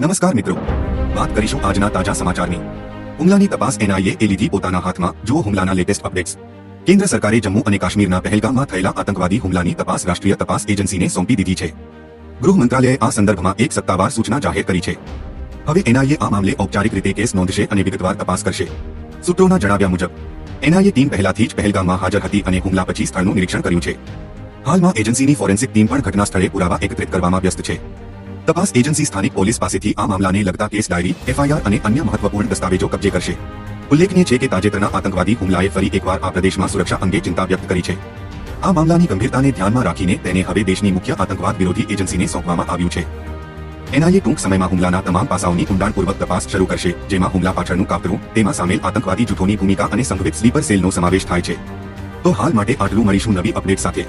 નમસ્કાર મિત્રો. વાત કરીશું આજના તાજા સમાચારની. હુમલાની તપાસ એનઆઈએ એ લીધી પોતાના હાથમાં. જુઓ હુમલાના લેટેસ્ટ અપડેટ્સ. કેન્દ્ર સરકારે જમ્મુ અને કાશ્મીરના પહેલગામમાં થયેલા આતંકવાદી હુમલાની તપાસ રાષ્ટ્રીય તપાસ એજન્સીને સોંપી દીધી છે. ગૃહ મંત્રાલયે આ સંદર્ભમાં એક સત્તાવાર સૂચના જાહેર કરી છે. હવે એનઆઈએ આ મામલે ઔપચારિક રીતે કેસ નોંધશે અને વિગતવાર તપાસ કરશે. સૂત્રોના જણાવ્યા મુજબ, એનઆઈએ ટીમ પહેલાથી જ પહેલગામમાં હાજર હતી અને હુમલા પછી સ્થળનું નિરીક્ષણ કર્યું છે. હાલમાં એજન્સીની ફોરેન્સિક ટીમ પણ ઘટના સ્થળે પુરાવા એકત્રિત કરવામાં વ્યસ્ત છે. તપાસ એજન્સી સ્થાનિક પોલીસ પાસેથી આ મામલાને લગતા કેસ ડાયરી, એફઆઈઆર અને અન્ય મહત્વપૂર્ણ દસ્તાવેજો કબજે કરશે. ઉલ્લેખનીય છે કે તાજેતરના આતંકવાદી હુમલાએ ફરી એકવાર આ પ્રદેશમાં સુરક્ષા અંગે ચિંતા વ્યક્ત કરી છે. આ મામલાની ગંભીરતાને ધ્યાનમાં રાખીને તેને હવે દેશની મુખ્ય આતંકવાદ વિરોધી એજન્સીને સોંપવામાં આવ્યું છે. એનઆઈએ ટૂંક સમયમાં હુમલાના તમામ પાસાઓની ઊંડાણપૂર્વક તપાસ શરૂ કરશે, જેમાં હુમલા પાછળનું કાવતરું તેમાં સામેલ આતંકવાદી જૂથોની ભૂમિકા અને સંભવિત સ્લીપર સેલનો સમાવેશ થાય છે. તો હાલ માટે આટલું મળીશું નવી અપડેટ સાથે.